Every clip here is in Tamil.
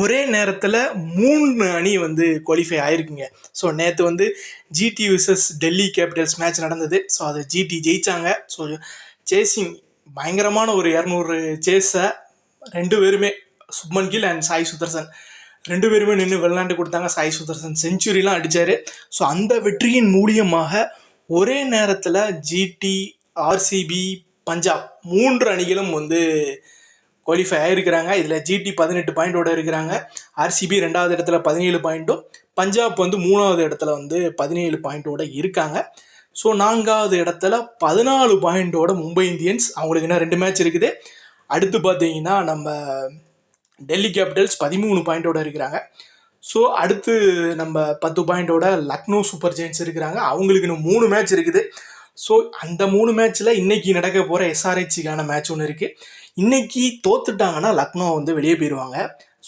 ஒரே நேரத்தில் மூணு அணி வந்து குவாலிஃபை ஆயிருக்குங்க. ஸோ நேற்று வந்து GT versus Delhi Capitals match நடந்தது. ஸோ அதை ஜிடி ஜெயிச்சாங்க. ஸோ சேசிங் பயங்கரமான ஒரு இரநூறு சேஸை ரெண்டு பேருமே சுப்மன் கில் அண்ட் சாய் சுதர்சன். ரெண்டு பேருமே நின்று விளையாண்டு கொடுத்தாங்க. சாய் சுதர்சன் செஞ்சுரிலாம் அடித்தார் ஸோ அந்த வெற்றியின் மூலியமாக ஒரே நேரத்தில் ஜிடி ஆர்சிபி பஞ்சாப் மூன்று அணிகளும் வந்து குவாலிஃபை ஆகிருக்கிறாங்க இதில் ஜிடி பதினெட்டு பாயிண்ட்டோட இருக்கிறாங்க. ஆர்சிபி ரெண்டாவது இடத்துல பதினேழு பாயிண்ட்டும் பஞ்சாப் வந்து மூணாவது இடத்துல வந்து பதினேழு பாயிண்டோட இருக்காங்க. ஸோ நான்காவது இடத்துல பதினாலு பாயிண்டோட மும்பை இந்தியன்ஸ் அவங்களுக்கு இன்னும் ரெண்டு மேட்ச் இருக்குது. அடுத்து பார்த்தீங்கன்னா நம்ம டெல்லி கேபிட்டல்ஸ் பதிமூணு பாயிண்டோட இருக்கிறாங்க. ஸோ அடுத்து நம்ம பத்து பாயிண்டோட லக்னோ சூப்பர் ஜெயின்ஸ் இருக்கிறாங்க. அவங்களுக்கு இன்னும் மூணு மேட்ச் இருக்குது. ஸோ அந்த மூணு மேட்ச்சில் இன்றைக்கி நடக்க போகிற எஸ்ஆர்ஹெச்சிக்கான மேட்ச் ஒன்று இருக்குது இன்றைக்கி தோத்துட்டாங்கன்னா லக்னோ வந்து வெளியே போயிடுவாங்க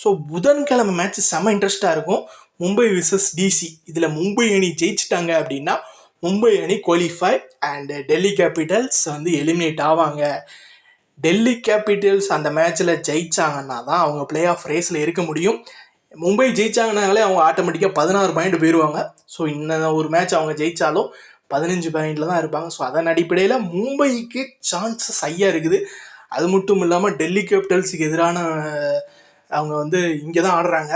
ஸோ புதன்கிழமை மேட்ச் செம்ம இன்ட்ரெஸ்ட்டாக இருக்கும். மும்பை விசஸ் டிசி இதில் மும்பை அணி ஜெயிச்சிட்டாங்க அப்படின்னா மும்பை அணி குவாலிஃபை அண்டு டெல்லி கேபிட்டல்ஸ் வந்து எலிமினேட் ஆவாங்க. டெல்லி கேபிட்டல்ஸ் அந்த மேட்ச்சில் ஜெயிச்சாங்கன்னா தான் அவங்க பிளே ஆஃப் ரேஸில் இருக்க முடியும். மும்பை ஜெயிச்சாங்கனாலே அவங்க ஆட்டோமேட்டிக்காக பதினாறு பாயிண்ட் போயிடுவாங்க ஸோ இன்ன ஒரு மேட்ச் அவங்க ஜெயித்தாலும் பதினஞ்சு பாயிண்டில் தான் இருப்பாங்க. ஸோ அதன் அடிப்படையில் மும்பைக்கு சான்சஸ் ஐயா இருக்குது. அது மட்டும் இல்லாமல் டெல்லி கேபிட்டல்ஸுக்கு எதிரான அவங்க வந்து இங்கே தான் ஆடுறாங்க.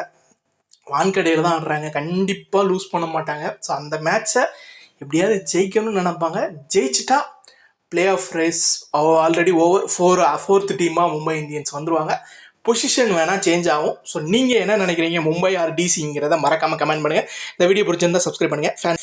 வான்கடையில் தான் ஆடுறாங்க. கண்டிப்பாக லூஸ் பண்ண மாட்டாங்க. ஸோ அந்த மேட்ச்சை எப்படியாவது ஜெயிக்கணும்னு நினைப்பாங்க. ஜெயிச்சிட்டா play off race already over four fourth டீமாக மும்பை இந்தியன்ஸ் வந்துருவாங்க. பொசிஷன் வேணால் சேஞ்ச் ஆகும். ஸோ நீங்கள் என்ன நினைக்கிறீங்க? மும்பை ஆர் டிசிங்கிறத மறக்காமல் கமெண்ட் பண்ணுங்கள் இந்த வீடியோ பிடிச்சிருந்தா சப்ஸ்கிரைப் பண்ணுங்கள் ஃபேன்